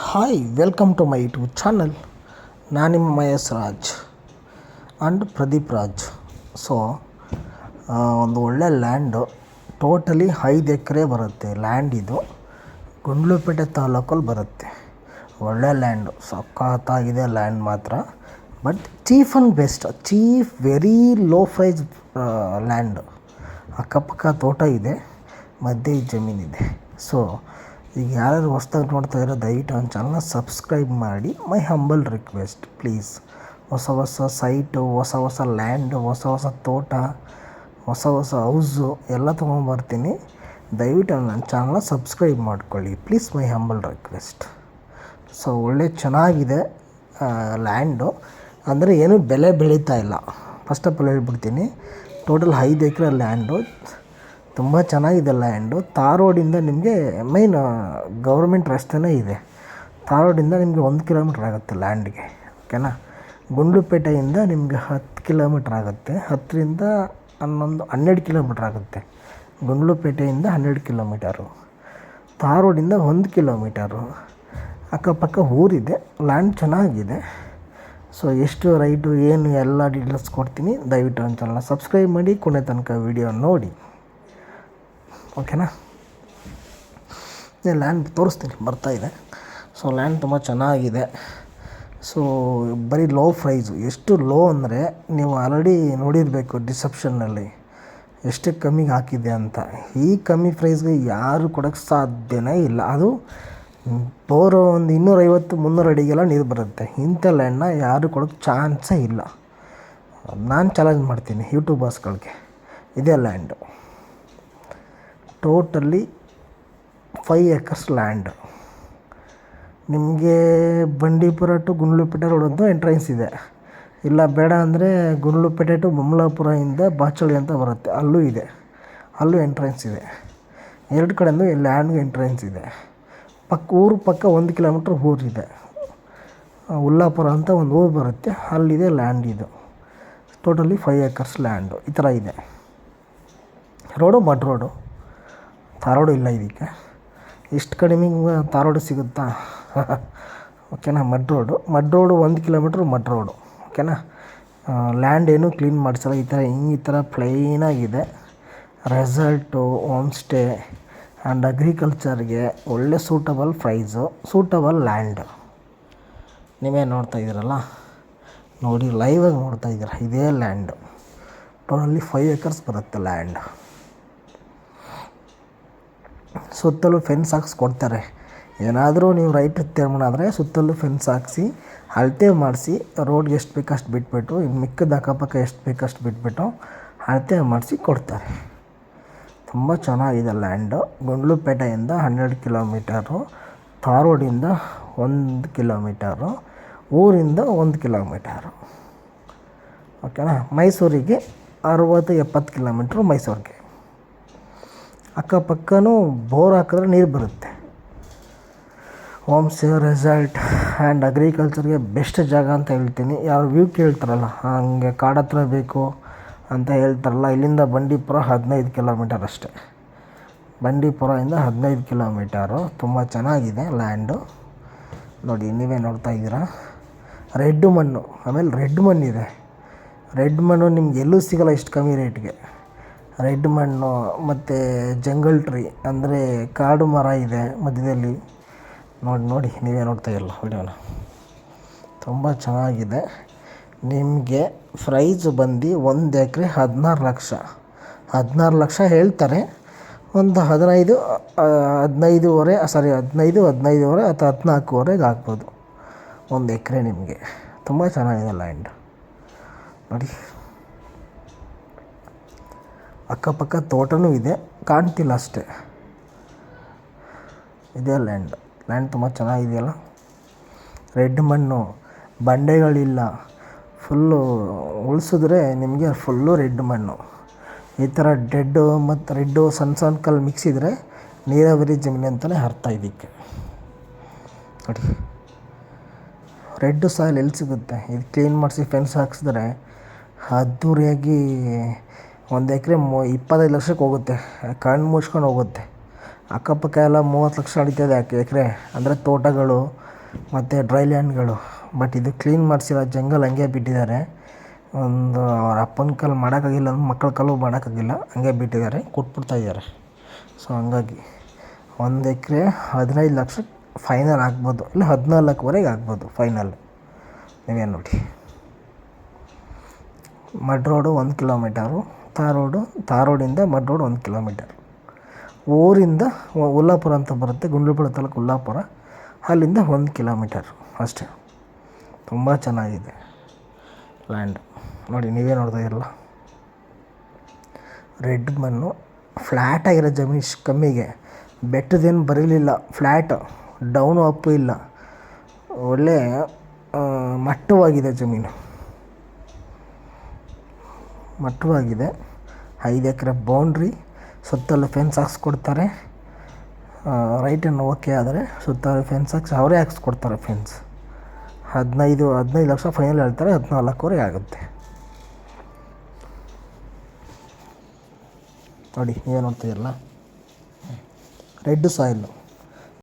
Hi welcome to my YouTube channel ನಾನು ನಿಮ್ಮ Mahesh Raj and Pradeep Raj. So ಒಂದು ಒಳ್ಳೆ ಲ್ಯಾಂಡು ಟೋಟಲಿ ಐದು ಎಕರೆ ಬರುತ್ತೆ. ಲ್ಯಾಂಡ್ ಇದು ಗುಂಡ್ಲುಪೇಟೆ ತಾಲೂಕಲ್ಲಿ ಬರುತ್ತೆ. ಒಳ್ಳೆ ಲ್ಯಾಂಡು ಸಖತ್ತಾಗಿದೆ ಲ್ಯಾಂಡ್ ಮಾತ್ರ. But cheap and best cheap very low price land ಅಕ್ಕಪಕ್ಕ ತೋಟ ಇದೆ, ಮಧ್ಯೆ ಜಮೀನಿದೆ. ಸೊ ಈಗ ಯಾರು ಹೊಸ್ದಾಗಿ ನೋಡ್ತಾ ಇರೋ ದಯವಿಟ್ಟು ನನ್ನ ಚಾನಲ್ನ ಸಬ್ಸ್ಕ್ರೈಬ್ ಮಾಡಿ ಮೈ ಹಂಬಲ್ ರಿಕ್ವೆಸ್ಟ್ ಪ್ಲೀಸ್ ಹೊಸ ಹೊಸ ಸೈಟು ಹೊಸ ಹೊಸ ಲ್ಯಾಂಡು ಹೊಸ ಹೊಸ ತೋಟ, ಹೊಸ ಹೊಸ ಹೌಸು ಎಲ್ಲ ತೊಗೊಂಬರ್ತೀನಿ ದಯವಿಟ್ಟು ನನ್ನ ಚಾನಲ್ನ ಸಬ್ಸ್ಕ್ರೈಬ್ ಮಾಡ್ಕೊಳ್ಳಿ. Please my humble request so ಒಳ್ಳೆ ಚೆನ್ನಾಗಿದೆ ಲ್ಯಾಂಡು ಅಂದರೆ ಏನೂ ಬೆಲೆ ಬೆಳೀತಾ ಇಲ್ಲ. ಫಸ್ಟ್ ಆಫ್ ಆಲ್ ಹೇಳ್ಬಿಡ್ತೀನಿ. ಟೋಟಲ್ ಐದು ಎಕರೆ ಲ್ಯಾಂಡು ತುಂಬ ಚೆನ್ನಾಗಿದೆ ಲ್ಯಾಂಡು ತಾರ್ ರೋಡಿಂದ ನಿಮಗೆ ಮೈನ್ ಗೌರ್ಮೆಂಟ್ ರಸ್ತೆನೇ ಇದೆ. ತಾರ್ ರೋಡಿಂದ ನಿಮಗೆ ಒಂದು ಕಿಲೋಮೀಟ್ರ್ ಆಗುತ್ತೆ ಲ್ಯಾಂಡ್ಗೆ ಓಕೆನಾ ಗುಂಡ್ಲುಪೇಟೆಯಿಂದ ನಿಮಗೆ ಹತ್ತು ಕಿಲೋಮೀಟ್ರ್ ಆಗುತ್ತೆ. ಹತ್ತರಿಂದ ಹನ್ನೊಂದು, ಹನ್ನೆರಡು ಕಿಲೋಮೀಟ್ರ್ ಆಗುತ್ತೆ. ಗುಂಡ್ಲುಪೇಟೆಯಿಂದ ಹನ್ನೆರಡು ಕಿಲೋಮೀಟರು ತಾರ್ ರೋಡಿಂದ ಒಂದು ಕಿಲೋಮೀಟರು ಅಕ್ಕಪಕ್ಕ ಊರಿದೆ ಲ್ಯಾಂಡ್ ಚೆನ್ನಾಗಿದೆ. ಸೊ ಎಷ್ಟು ರೈಟು ಏನು, ಎಲ್ಲ ಡೀಟೇಲ್ಸ್ ಕೊಡ್ತೀನಿ. ದಯವಿಟ್ಟು ಒಂದು ಚಾನಲ್ನ ಸಬ್ಸ್ಕ್ರೈಬ್ ಮಾಡಿ, ಕೊನೆ ತನಕ ವಿಡಿಯೋ ನೋಡಿ. ಓಕೆನಾ? ನಾನು ಲ್ಯಾಂಡ್ ತೋರಿಸ್ತೀನಿ ಬರ್ತಾಯಿದೆ ಸೊ ಲ್ಯಾಂಡ್ ತುಂಬ ಚೆನ್ನಾಗಿದೆ. ಸೊ ಬರೀ ಲೋ ಪ್ರೈಸು ಎಷ್ಟು ಲೋ ಅಂದರೆ ನೀವು ಆಲ್ರೆಡಿ ನೋಡಿರಬೇಕು ಡಿಸೆಪ್ಷನ್ನಲ್ಲಿ ಎಷ್ಟು ಕಮ್ಮಿಗೆ ಹಾಕಿದೆ ಅಂತ. ಈ ಕಮ್ಮಿ ಪ್ರೈಸ್ಗೆ ಯಾರು ಕೊಡೋಕ್ಕೆ ಸಾಧ್ಯನೇ ಇಲ್ಲ. ಅದು ಬೋರು ಒಂದು ಇನ್ನೂರೈವತ್ತು, ಮುನ್ನೂರು ಅಡಿಗೆಲ್ಲ ನೀರು ಬರುತ್ತೆ. ಇಂಥ ಲ್ಯಾಂಡ್ನ ಯಾರು ಕೊಡೋಕ್ಕೆ ಚಾನ್ಸೇ ಇಲ್ಲ. ನಾನು ಚಾಲೆಂಜ್ ಮಾಡ್ತೀನಿ ಯೂಟ್ಯೂಬರ್ಸ್ಗಳಿಗೆ ಇದೇ land totally five acres land. ನಿಮಗೆ ಬಂಡೀಪುರ ಟು ಗುಂಡ್ಲುಪೇಟೆ ರೋಡ್ ಅಂತ ಎಂಟ್ರೆನ್ಸ್ ಇದೆ. ಇಲ್ಲ, ಬೇಡ ಅಂದರೆ ಗುಂಡ್ಲುಪೇಟೆ ಟು ಬೊಮ್ಮಲಾಪುರದಿಂದ ಬಾಚಳಿ ಅಂತ ಬರುತ್ತೆ. ಅಲ್ಲೂ ಇದೆ. ಅಲ್ಲೂ ಎಂಟ್ರೆನ್ಸ್ ಇದೆ. ಎರಡು ಕಡೆಯೂ ಲ್ಯಾಂಡ್ಗೆ ಎಂಟ್ರೆನ್ಸ್ ಇದೆ. ಪಕ್ಕ ಊರು ಪಕ್ಕ ಒಂದು ಕಿಲೋಮೀಟ್ರ್ ಊರಿದೆ ಉಲ್ಲಾಪುರ ಅಂತ ಒಂದು ಊರು ಬರುತ್ತೆ. ಅಲ್ಲಿದೆ ಲ್ಯಾಂಡ್ ಇದು. Totally five acres land. ಈ ಥರ ಇದೆ. Road mud road. ತಾರೋಡು ಇಲ್ಲ ಇದಕ್ಕೆ. ಇಷ್ಟು ಕಡಿಮೆ ತಾರೋಡು ಸಿಗುತ್ತಾ? ಓಕೆನಾ? Mud road. ಮಡ್ ರೋಡು ಒಂದು ಕಿಲೋಮೀಟ್ರ್ ಮಡ್ ರೋಡು. ಓಕೆನಾ? ಲ್ಯಾಂಡ್ ಏನು ಕ್ಲೀನ್ ಮಾಡಿಸಲ್ಲ. ಈ ಥರ ಹಿಂಗೆ ಈ ಥರ ಪ್ಲೈನಾಗಿದೆ ರೆಸಾರ್ಟು ಹೋಮ್ ಸ್ಟೇ ಆ್ಯಂಡ್ ಅಗ್ರಿಕಲ್ಚರ್ಗೆ ಒಳ್ಳೆ ಸೂಟಬಲ್ ಪ್ರೈಸು ಸೂಟಬಲ್ ಲ್ಯಾಂಡ್ ನೀವೇ ನೋಡ್ತಾ ಇದ್ದೀರಲ್ಲ ನೋಡಿ ಲೈವಾಗಿ ನೋಡ್ತಾ ಇದ್ದೀರ ಇದೇ ಲ್ಯಾಂಡು ಟೋಟಲಿ ಫೈವ್ ಏಕರ್ಸ್ ಬರುತ್ತೆ ಲ್ಯಾಂಡ್ ಸುತ್ತಲೂ ಫೆನ್ಸ್ ಹಾಕ್ಸ್ಕೊಡ್ತಾರೆ. ಏನಾದರೂ ನೀವು ರೈಟ್ ಟರ್ನ್ ಆದರೆ ಸುತ್ತಲೂ ಫೆನ್ಸ್ ಹಾಕ್ಸಿ ಅಳತೆ ಮಾಡಿಸಿ ರೋಡ್ಗೆ ಎಷ್ಟು ಬೇಕು ಅಷ್ಟು ಬಿಟ್ಬಿಟ್ಟು ಇನ್ನು ಮಿಕ್ಕದ ಅಕ್ಕಪಕ್ಕ ಎಷ್ಟು ಬೇಕು ಅಷ್ಟು ಬಿಟ್ಬಿಟ್ಟು ಅಳತೆ ಮಾಡಿಸಿ ಕೊಡ್ತಾರೆ. ತುಂಬ ಚೆನ್ನಾಗಿದೆ ಲ್ಯಾಂಡು ಗುಂಡ್ಲುಪೇಟೆಯಿಂದ ಹನ್ನೆರಡು ಕಿಲೋಮೀಟರು ತಾರೋಡಿಂದ ಒಂದು ಕಿಲೋಮೀಟರು ಊರಿಂದ ಒಂದು ಕಿಲೋಮೀಟರು ಓಕೆನಾ ಮೈಸೂರಿಗೆ ಅರುವತ್ತು ಎಪ್ಪತ್ತು ಕಿಲೋಮೀಟ್ರು ಮೈಸೂರಿಗೆ. ಅಕ್ಕಪಕ್ಕನೂ ಬೋರ್ ಹಾಕಿದ್ರೆ ನೀರು ಬರುತ್ತೆ. ಹೋಮ್ ಸ್ಟೇ ರೆಸಾರ್ಟ್ ಆ್ಯಂಡ್ ಅಗ್ರಿಕಲ್ಚರ್ಗೆ ಬೆಸ್ಟ್ ಜಾಗ ಅಂತ ಹೇಳ್ತೀನಿ. ಯಾರು ವ್ಯೂ ಕೇಳ್ತಾರಲ್ಲ, ಹಂಗೆ ಕಾಡತ್ರ ಬೇಕು ಅಂತ ಹೇಳ್ತಾರಲ್ಲ, ಇಲ್ಲಿಂದ ಬಂಡೀಪುರ ಹದಿನೈದು ಕಿಲೋಮೀಟರ್ ಅಷ್ಟೇ. ಬಂಡೀಪುರದಿಂದ ಹದಿನೈದು ಕಿಲೋಮೀಟರು ತುಂಬ ಚೆನ್ನಾಗಿದೆ ಲ್ಯಾಂಡು ನೋಡಿ, ನೀವೇ ನೋಡ್ತಾ ಇದ್ದೀರಾ? ರೆಡ್ ಮಣ್ಣು, ಆಮೇಲೆ ರೆಡ್ ಮಣ್ಣಿದೆ. ರೆಡ್ ಮಣ್ಣು ನಿಮ್ಗೆ ಎಲ್ಲೂ ಸಿಗಲ್ಲ ಇಷ್ಟು ಕಮ್ಮಿ ರೇಟ್ಗೆ ರೆಡ್ ಮಣ್ಣು ಮತ್ತು ಜಂಗಲ್ ಟ್ರೀ ಅಂದರೆ ಕಾಡು ಮರ ಇದೆ ಮಧ್ಯದಲ್ಲಿ. ನೋಡಿ ನೋಡಿ, ನೀವೇ ನೋಡ್ತಾ ಇಲ್ಲ ವಿಡಿಯೋನ. ತುಂಬ ಚೆನ್ನಾಗಿದೆ. ನಿಮಗೆ ಪ್ರೈಸ್ ಬಂದು ಒಂದು ಎಕರೆ ಹದಿನಾರು ಲಕ್ಷ. ಹದಿನಾರು ಲಕ್ಷ ಹೇಳ್ತಾರೆ. ಒಂದು ಹದಿನೈದು ಹದಿನೈದುವರೆ ಸಾರಿ ಹದಿನೈದು, ಹದಿನೈದುವರೆ ಅಥವಾ ಹದಿನಾಲ್ಕುವರೆಗೆ ಹಾಕ್ಬೋದು. ಒಂದು ಎಕರೆ ನಿಮಗೆ. ತುಂಬ ಚೆನ್ನಾಗಿದೆ ಲ್ಯಾಂಡ್. ನೋಡಿ. ಅಕ್ಕಪಕ್ಕ ತೋಟನೂ ಇದೆ, ಕಾಣ್ತಿಲ್ಲ ಅಷ್ಟೇ. ಇದೆ ಲ್ಯಾಂಡ್ ಲ್ಯಾಂಡ್ ತುಂಬ ಚೆನ್ನಾಗಿದೆಯಲ್ಲ? ರೆಡ್ ಮಣ್ಣು, ಬಂಡೆಗಳಿಲ್ಲ. ಫುಲ್ಲು ಉಳಿಸಿದ್ರೆ ನಿಮಗೆ ಫುಲ್ಲು ರೆಡ್ ಮಣ್ಣು. ಈ ಥರ ಡೆಡ್ಡು ಮತ್ತು ರೆಡ್ಡು ಸಣ್ಣ ಸಣ್ಣ ಕಲ್ಲು ಮಿಕ್ಸ್ ಇದ್ದರೆ ನೀರಾವರಿ ಜಮೀನು ಅಂತಲೇ ಅರ್ಥ ಇದಕ್ಕೆ. ನೋಡಿ. ರೆಡ್ ಸಾಯಿಲ್ ಎಲ್ಲಿ ಸಿಗುತ್ತೆ? ಇದು ಕ್ಲೀನ್ ಮಾಡಿಸಿ ಫೆನ್ಸ್ ಹಾಕ್ಸಿದ್ರೆ ಅದ್ದೂರಿಯಾಗಿ ಒಂದು ಎಕರೆ ಮು, ಇಪ್ಪತ್ತೈದು ಲಕ್ಷಕ್ಕೆ ಹೋಗುತ್ತೆ. ಕಣ್ಣು ಮುಚ್ಕೊಂಡು ಹೋಗುತ್ತೆ. ಅಕ್ಕಪಕ್ಕ ಎಲ್ಲ ಮೂವತ್ತು ಲಕ್ಷ ನಡೀತದೆ ಎಕರೆ. ಅಂದರೆ ತೋಟಗಳು, ಮತ್ತು ಡ್ರೈ ಲ್ಯಾಂಡ್ಗಳು ಬಟ್ ಇದು ಕ್ಲೀನ್ ಮಾಡಿಸಿರೋ ಜಂಗಲ್ ಹಂಗೆ ಬಿಟ್ಟಿದ್ದಾರೆ. ಒಂದು ಅವ್ರ ಅಪ್ಪನ ಕೈಲಿ ಮಾಡೋಕ್ಕಾಗಿಲ್ಲ ಅಂದ್ರೆ ಮಕ್ಕಳ ಕೈಲೂ ಮಾಡೋಕ್ಕಾಗಿಲ್ಲ. ಹಂಗೆ ಬಿಟ್ಟಿದ್ದಾರೆ, ಕೊಟ್ಬಿಡ್ತಾ ಇದ್ದಾರೆ. ಸೊ ಹಂಗಾಗಿ ಒಂದು ಎಕರೆ ಹದಿನೈದು ಲಕ್ಷ ಫೈನಲ್ ಆಗ್ಬೋದು. ಇಲ್ಲ, ಹದಿನಾಲ್ಕುವರೆಗೆ ಆಗ್ಬೋದು ಫೈನಲ್ ನೀವೇ ನೋಡಿ. ಮಡ್ ರೋಡು ಒಂದು ಕಿಲೋಮೀಟರು ತಾರ್ ರೋಡು ತಾರ್ ರೋಡಿಂದ ಮಡ್ ರೋಡ್ ಒಂದು ಕಿಲೋಮೀಟರ್. ಊರಿಂದ ಉಲ್ಲಾಪುರ ಅಂತ ಬರುತ್ತೆ ಗುಂಡ್ಲುಪುರ ತಾಲೂಕು ಉಲ್ಲಾಪುರ. ಅಲ್ಲಿಂದ ಒಂದು ಕಿಲೋಮೀಟರ್ ಅಷ್ಟೇ. ತುಂಬ ಚೆನ್ನಾಗಿದೆ ಲ್ಯಾಂಡ್ ನೋಡಿ, ನೀವೇ ನೋಡ್ತಾ ಇರಲ್ಲ. ರೆಡ್ ಮಣ್ಣು ಫ್ಲ್ಯಾಟ್ ಆಗಿರೋ ಜಮೀನು ಕಮ್ಮಿಗೆ. ಬೆಟ್ಟದೇನು ಬರೀಲಿಲ್ಲ ಫ್ಲ್ಯಾಟ್ ಡೌನು ಅಪ್ಪು ಇಲ್ಲ. ಒಳ್ಳೆ ಮಟ್ಟವಾಗಿದೆ ಜಮೀನು. ಮಟ್ಟವಾಗಿದೆ. ಐದು ಎಕರೆ ಬೌಂಡ್ರಿ ಸುತ್ತಲೂ ಫೆನ್ಸ್ ಹಾಕ್ಸ್ಕೊಡ್ತಾರೆ. ರೈಟ್ ಅನ್ನು ಓಕೆ ಆದರೆ ಸುತ್ತಲೂ ಫೆನ್ಸ್ ಹಾಕ್ಸಿ ಅವರೇ ಹಾಕ್ಸ್ಕೊಡ್ತಾರೆ ಫೆನ್ಸ್ ಹದಿನೈದು ಹದಿನೈದು ಲಕ್ಷ ಫೈನಲ್ ಹೇಳ್ತಾರೆ, ಹದಿನಾಲ್ಕೂವರೆ ಆಗುತ್ತೆ. ನೋಡಿ, ನೀವೇ ನೋಡ್ತೀರಲ್ಲ ರೆಡ್ ಸಾಯಿಲು